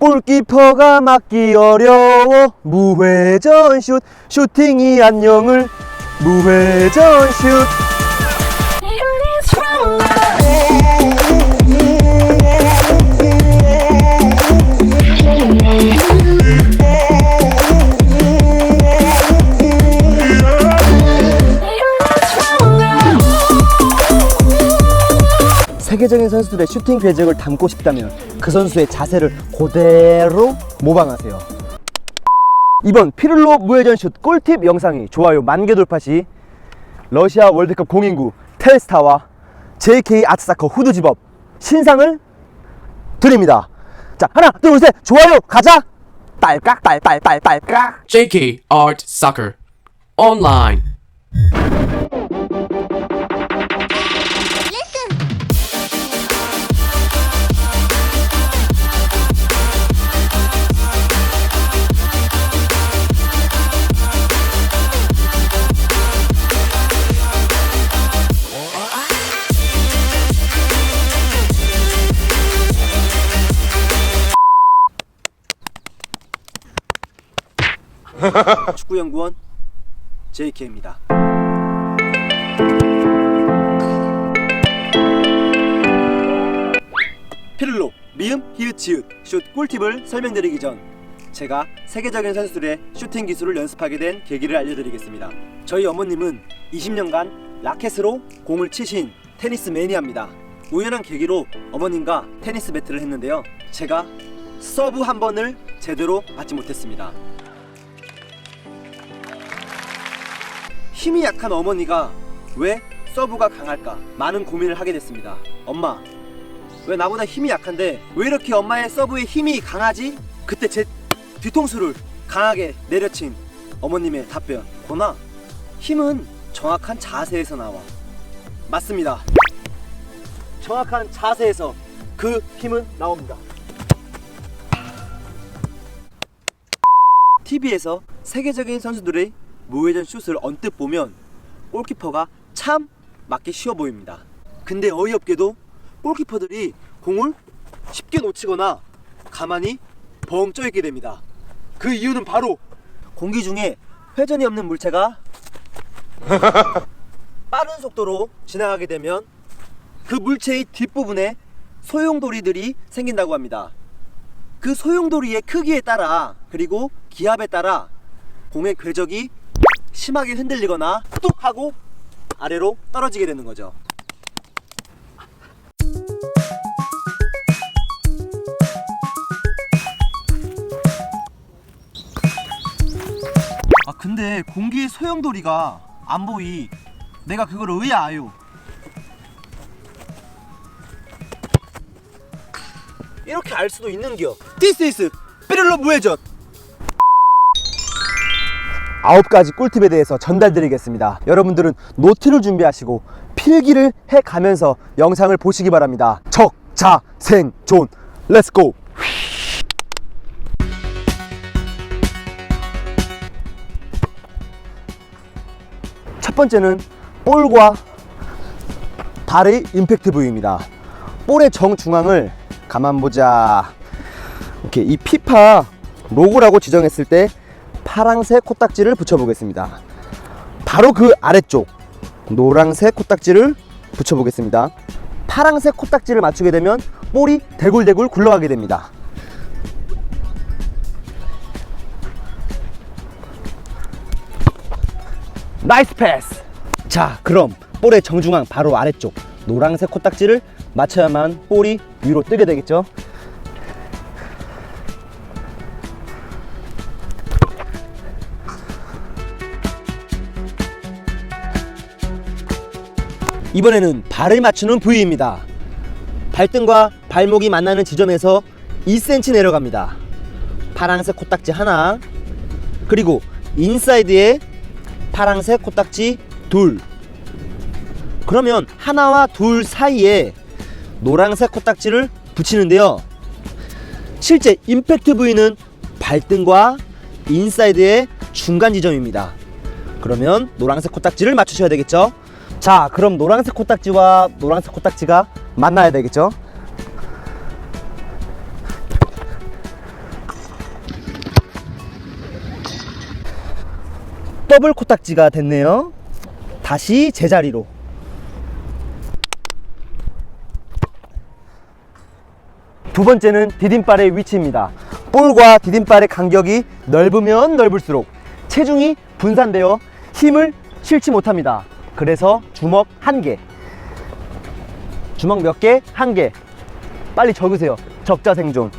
골키퍼가 막기 어려워. 무회전 슛. 슈팅이 안녕을. 무회전 슛 세계적인 선수들의 슈팅 궤적을 담고 싶다면 그 선수의 자세를 그대로 모방하세요. 이번 피를로 무회전 슛 꿀팁 영상이 좋아요 만개 돌파 시 러시아 월드컵 공인구 텔스타와 JK 아트사커 후드집업 신상을 드립니다. 자 하나 둘 셋 좋아요 가자 딸깍 딸딸딸 딸깍 JK Art Soccer. 축구연구원 JK입니다. 피를로 미음 히읗 지읒 슛 꿀팁을 설명드리기 전 제가 세계적인 선수들의 슈팅 기술을 연습하게 된 계기를 알려드리겠습니다. 저희 어머님은 20년간 라켓으로 공을 치신 테니스 매니아입니다. 우연한 계기로 어머님과 테니스 배틀을 했는데요. 제가 서브 한 번을 제대로 받지 못했습니다. 힘이 약한 어머니가 왜 서브가 강할까 많은 고민을 하게 됐습니다. 엄마, 왜 나보다 힘이 약한데 왜 이렇게 엄마의 서브에 힘이 강하지? 그때 제 뒤통수를 강하게 내려친 어머님의 답변. 고나, 힘은 정확한 자세에서 나와. 맞습니다. 정확한 자세에서 그 힘은 나옵니다. TV에서 세계적인 선수들의 무회전 슛을 언뜻 보면 골키퍼가 참 맞기 쉬워 보입니다. 근데 어이없게도 골키퍼들이 공을 쉽게 놓치거나 가만히 벙 쪄있게 됩니다. 그 이유는 바로 공기 중에 회전이 없는 물체가 빠른 속도로 지나가게 되면 그 물체의 뒷부분에 소용돌이들이 생긴다고 합니다. 그 소용돌이의 크기에 따라 그리고 기압에 따라 공의 궤적이 심하게 흔들리거나 뚝 하고 아래로 떨어지게 되는 거죠. 아 근데 공기의 소용돌이가 안 보이. 내가 그걸 왜 아요? 이렇게 알 수도 있는겨. This is 삐를로 무회전. 아홉 가지 꿀팁에 대해서 전달드리겠습니다. 여러분들은 노트를 준비하시고 필기를 해 가면서 영상을 보시기 바랍니다. 적, 자, 생, 존. 렛츠고! 첫 번째는 볼과 발의 임팩트 부위입니다. 볼의 정중앙을 가만 보자. 이렇게 이 피파 로고라고 지정했을 때 파랑색 코딱지를 붙여보겠습니다. 바로 그 아래쪽 노랑색 코딱지를 붙여보겠습니다. 파랑색 코딱지를 맞추게 되면 볼이 대굴대굴 굴러가게 됩니다. 나이스 패스! 자, 그럼 볼의 정중앙 바로 아래쪽 노란색 코딱지를 맞춰야만 볼이 위로 뜨게 되겠죠? 이번에는 발을 맞추는 부위입니다. 발등과 발목이 만나는 지점에서 2cm 내려갑니다. 파란색 코딱지 하나, 그리고 인사이드에 파란색 코딱지 둘. 그러면 하나와 둘 사이에 노란색 코딱지를 붙이는데요. 실제 임팩트 부위는 발등과 인사이드의 중간 지점입니다. 그러면 노란색 코딱지를 맞추셔야 되겠죠. 자 그럼 노란색 코딱지와 노란색 코딱지가 만나야 되겠죠? 더블 코딱지가 됐네요. 다시 제자리로. 두 번째는 디딤발의 위치입니다. 볼과 디딤발의 간격이 넓으면 넓을수록 체중이 분산되어 힘을 실지 못합니다. 그래서 주먹 한 개. 주먹 몇 개? 한 개. 빨리 적으세요. 적자 생존.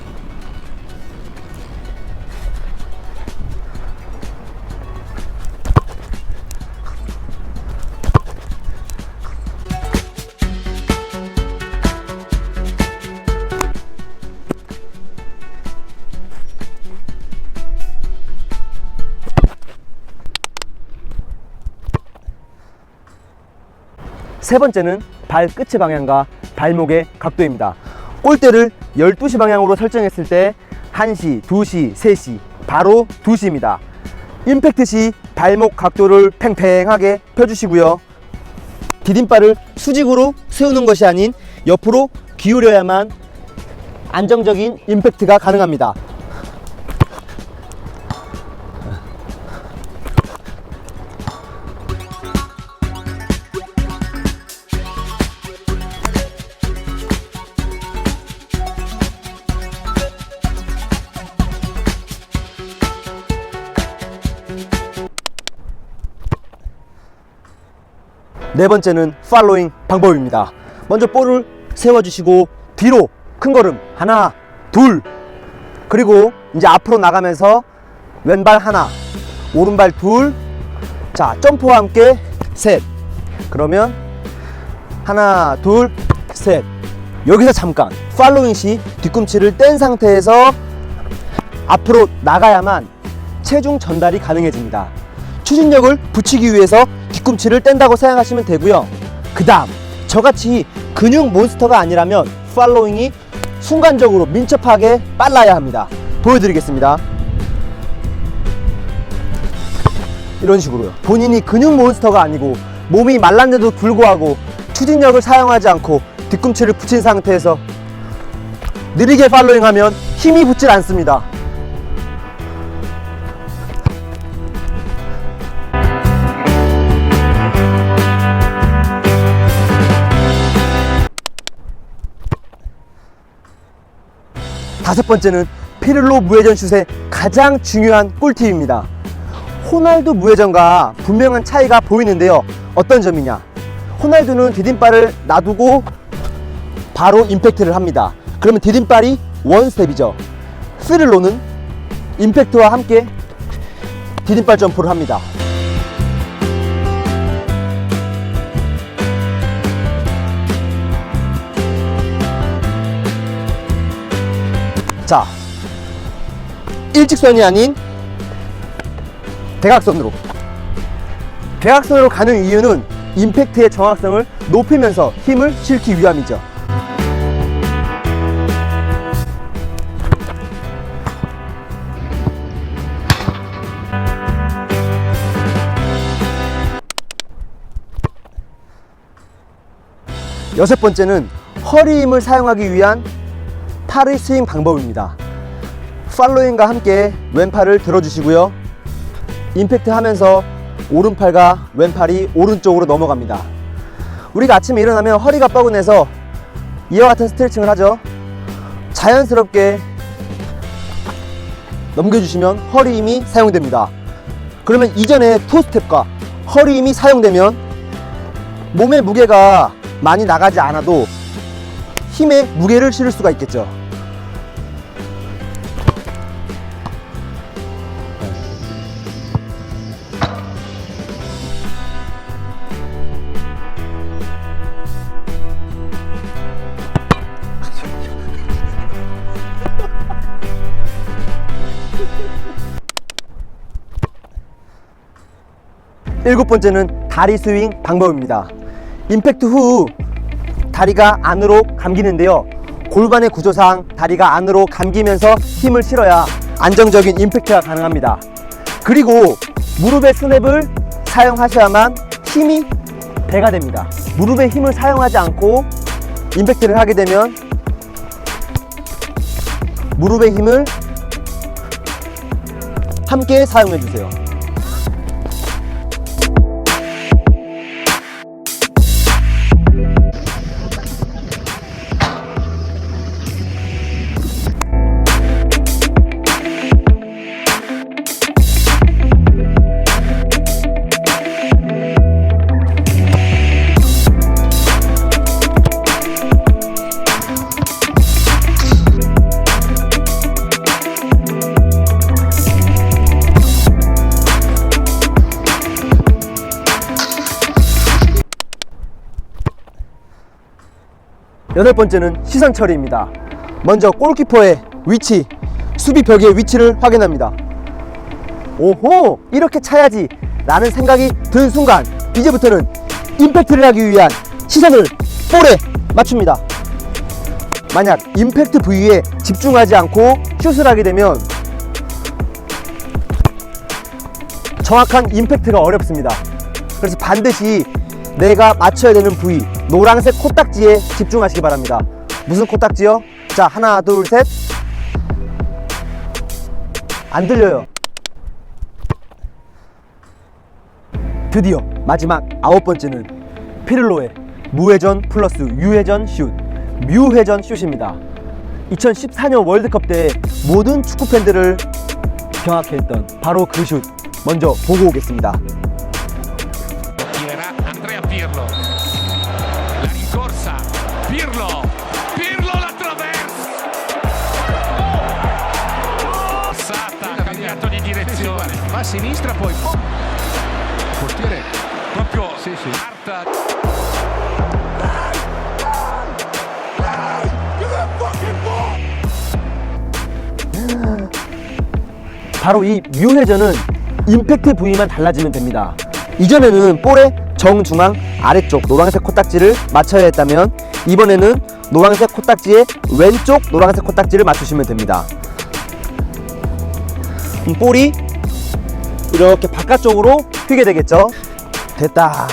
세 번째는 발끝의 방향과 발목의 각도입니다. 골대를 12시 방향으로 설정했을 때 1시, 2시, 3시, 바로 2시입니다. 임팩트 시 발목 각도를 팽팽하게 펴주시고요. 디딤발을 수직으로 세우는 것이 아닌 옆으로 기울여야만 안정적인 임팩트가 가능합니다. 네 번째는 팔로잉 방법입니다. 먼저 볼을 세워주시고 뒤로 큰 걸음 하나, 둘 그리고 이제 앞으로 나가면서 왼발 하나, 오른발 둘, 자 점프와 함께 셋. 그러면 하나, 둘, 셋. 여기서 잠깐 팔로잉 시 뒤꿈치를 뗀 상태에서 앞으로 나가야만 체중 전달이 가능해집니다. 추진력을 붙이기 위해서 뒤꿈치를 뗀다고 생각하시면 되고요. 그 다음 저같이 근육 몬스터가 아니라면 팔로잉이 순간적으로 민첩하게 빨라야 합니다. 보여드리겠습니다. 이런 식으로요. 본인이 근육 몬스터가 아니고 몸이 말랐는데도 불구하고 추진력을 사용하지 않고 뒤꿈치를 붙인 상태에서 느리게 팔로잉 하면 힘이 붙질 않습니다. 다섯 번째는 피를로 무회전 슛의 가장 중요한 꿀팁입니다. 호날두 무회전과 분명한 차이가 보이는데요. 어떤 점이냐? 호날두는 디딤발을 놔두고 바로 임팩트를 합니다. 그러면 디딤발이 원스텝이죠. 피를로는 임팩트와 함께 디딤발 점프를 합니다. 자, 일직선이 아닌 대각선으로. 대각선으로 가는 이유는 임팩트의 정확성을 높이면서 힘을 실기 위함이죠. 여섯 번째는 허리 힘을 사용하기 위한 팔의 스윙 방법입니다. 팔로잉과 함께 왼팔을 들어주시고요. 임팩트 하면서 오른팔과 왼팔이 오른쪽으로 넘어갑니다. 우리가 아침에 일어나면 허리가 뻐근해서 이와 같은 스트레칭을 하죠. 자연스럽게 넘겨주시면 허리 힘이 사용됩니다. 그러면 이전에 투 스텝과 허리 힘이 사용되면 몸의 무게가 많이 나가지 않아도 힘에 무게를 실을 수가 있겠죠. 일곱 번째는 다리 스윙 방법입니다. 임팩트 후 다리가 안으로 감기는데요. 골반의 구조상 다리가 안으로 감기면서 힘을 실어야 안정적인 임팩트가 가능합니다. 그리고 무릎의 스냅을 사용하셔야만 힘이 배가 됩니다. 무릎의 힘을 사용하지 않고 임팩트를 하게 되면 무릎의 힘을 함께 사용해 주세요. 여덟 번째는 시선 처리입니다. 먼저 골키퍼의 위치, 수비 벽의 위치를 확인합니다. 오호, 이렇게 차야지 라는 생각이 든 순간 이제부터는 임팩트를 하기 위한 시선을 볼에 맞춥니다. 만약 임팩트 부위에 집중하지 않고 슛을 하게 되면 정확한 임팩트가 어렵습니다. 그래서 반드시 내가 맞춰야 되는 부위 노란색 코딱지에 집중하시기 바랍니다. 무슨 코딱지요? 자 하나 둘 셋. 안 들려요. 드디어 마지막 아홉 번째는 피를로의 무회전 플러스 유회전 슛, 뮤회전 슛입니다. 2014년 월드컵 때 모든 축구 팬들을 경악해 했던 바로 그 슛 먼저 보고 오겠습니다. Sì, sì. Marta. 바로 이 뮤회전은 임팩트 부위만 달라지면 됩니다. 이전에는 볼의 정중앙 아래쪽 노란색 코딱지를 맞춰야 했다면 이번에는 노란색 코딱지의 왼쪽 노란색 코딱지를 맞추시면 됩니다. 그럼 볼이 이렇게 바깥쪽으로 휘게 되겠죠. 됐다.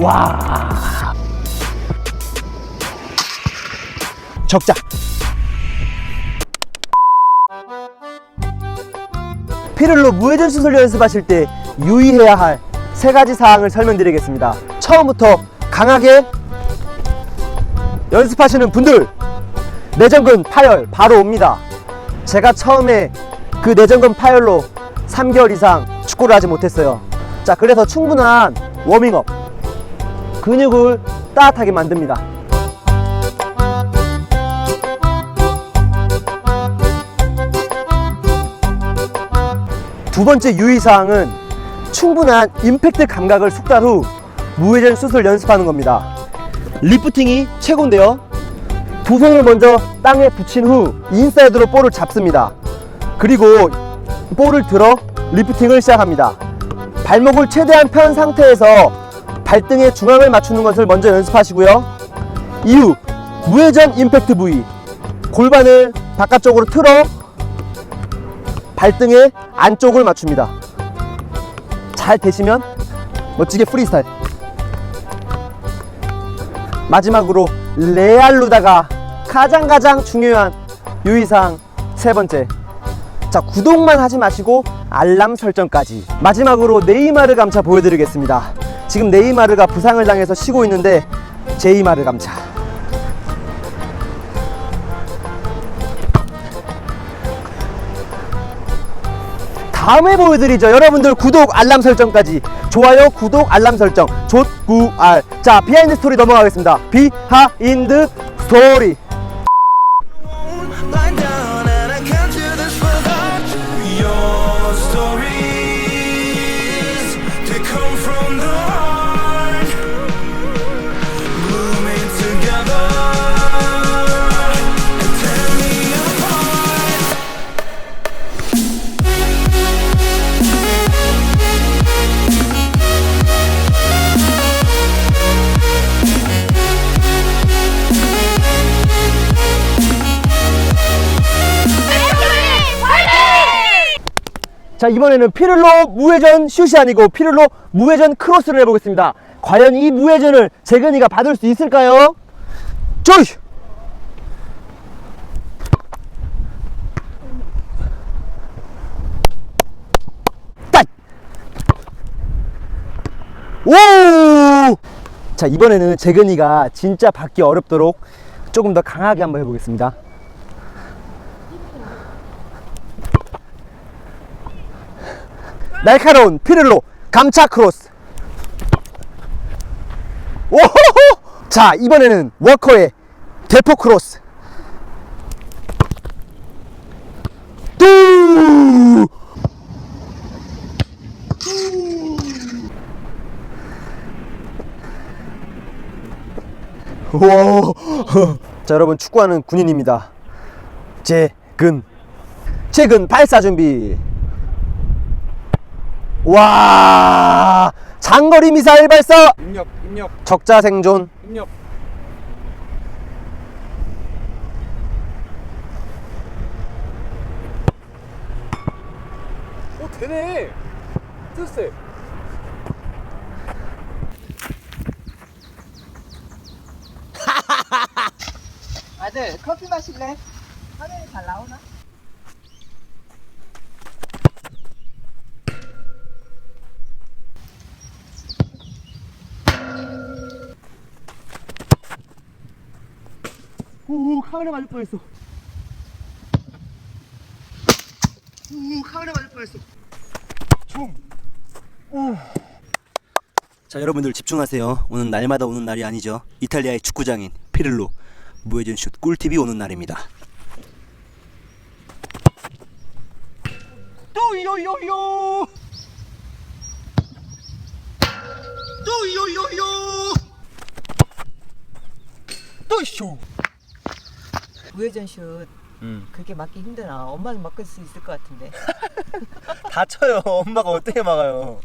와. 적자. 피를로 무회전 수술 연습하실 때 유의해야 할 세 가지 사항을 설명드리겠습니다. 처음부터 강하게 연습하시는 분들 내전근 파열 바로 옵니다. 제가 처음에 그 내전근 파열로 3개월 이상 축구를 하지 못했어요. 자, 그래서 충분한 워밍업 근육을 따뜻하게 만듭니다. 두 번째 유의사항은 충분한 임팩트 감각을 숙달 후 무회전 슛을 연습하는 겁니다. 리프팅이 최고인데요. 두 손을 먼저 땅에 붙인 후 인사이드로 볼을 잡습니다. 그리고 볼을 들어 리프팅을 시작합니다. 발목을 최대한 편 상태에서 발등의 중앙을 맞추는 것을 먼저 연습하시고요. 이후 무회전 임팩트 부위 골반을 바깥쪽으로 틀어 발등의 안쪽을 맞춥니다. 잘 되시면 멋지게 프리스타일. 마지막으로 레알루다가 가장 가장 중요한 유의사항 세 번째. 자 구독만 하지 마시고 알람 설정까지. 마지막으로 네이마르 감차 보여드리겠습니다. 지금 네이마르가 부상을 당해서 쉬고 있는데 제이마르 감차. 다음에 보여드리죠. 여러분들 구독 알람 설정까지 좋아요 구독 알람 설정 좆구알 자 비하인드 스토리 넘어가겠습니다. 비하인드 스토리 자 이번에는 피를로 무회전 슛이 아니고 피를로 무회전 크로스를 해보겠습니다. 과연 이 무회전을 재근이가 받을 수 있을까요? 조이 딱! 오! 자 이번에는 재근이가 진짜 받기 어렵도록 조금 더 강하게 한번 해보겠습니다. 날카로운 피를로 감차 크로스 오호호 자 이번에는 워커의 대포 크로스 뚜 와. 자 여러분 축구하는 군인입니다. 재근 재근 발사 준비. 와 장거리 미사일 발사. 입력, 입력, 적자 생존. 입력. 오 되네. 됐어. 아들 커피 마실래? 화면이 잘 나오나? 오 카메라 맞을 뻔했어. 오 카메라 맞을 뻔했어. 총. 자 여러분들 집중하세요. 오늘 날마다 오는 날이 아니죠. 이탈리아의 축구장인 피를로 무회전 슛 꿀팁이 오는 날입니다. 또요요요. 또요요요. 또쇼. 우회전 슛 음. 그렇게 맞기 힘드나? 엄마는 막을 수 있을 것 같은데. 다쳐요. 엄마가 어떻게 막아요?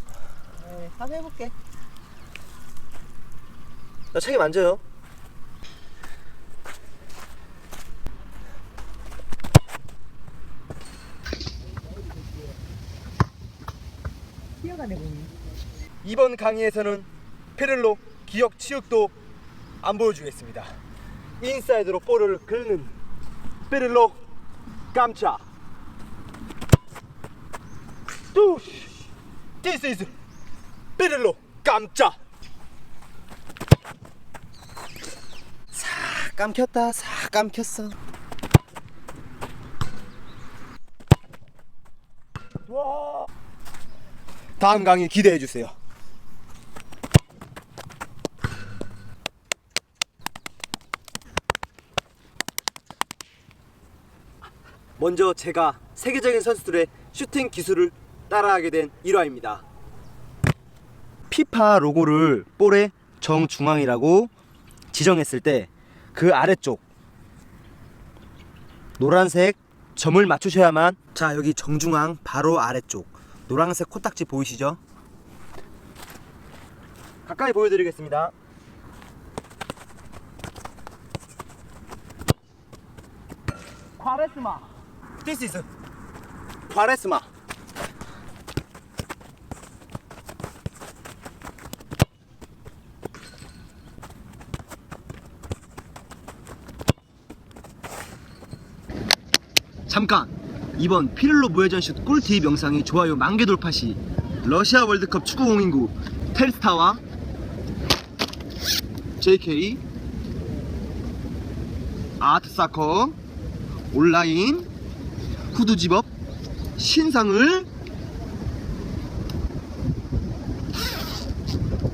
네, 한번 해볼게. 나 책임 안 져요. 뛰어가네 보니. 이번 강의에서는 페를로 기억 치읓도 안 보여주겠습니다. 인사이드로 볼을 긁는 페를로 깜짝. 뚜 This is 페를로 깜짝. 싹 감켰다. 싹 감켰어. 와. 다음 강의 기대해 주세요. 먼저 제가 세계적인 선수들의 슈팅 기술을 따라하게 된 일화입니다. 피파 로고를 볼의 정중앙이라고 지정했을 때 그 아래쪽 노란색 점을 맞추셔야만 자 여기 정중앙 바로 아래쪽 노란색 코딱지 보이시죠? 가까이 보여드리겠습니다. 과레스마. This is 과레스마. 잠깐 이번 피를로 무회전슛 꿀팁 영상이 좋아요 만개 돌파 시 러시아 월드컵 축구 공인구 텔스타와 JK 아트사커 온라인 후드 집업 신상을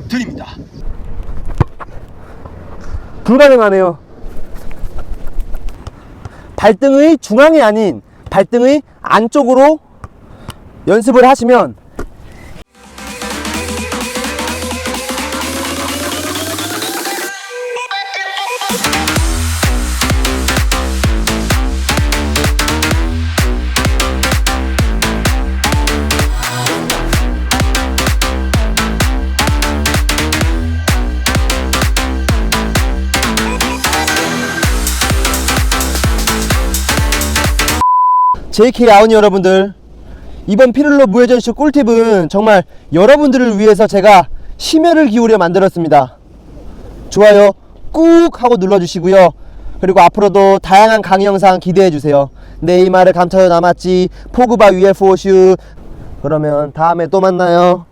드립니다. 불가능하네요. 발등의 중앙이 아닌 발등의 안쪽으로 연습을 하시면 JK 라운이 여러분들 이번 피를로 무회전슛 꿀팁은 정말 여러분들을 위해서 제가 심혈을 기울여 만들었습니다. 좋아요 꾹 하고 눌러주시고요. 그리고 앞으로도 다양한 강의 영상 기대해주세요. 네이마르 감타요. 남았지. 포그바 UFO 슛 그러면 다음에 또 만나요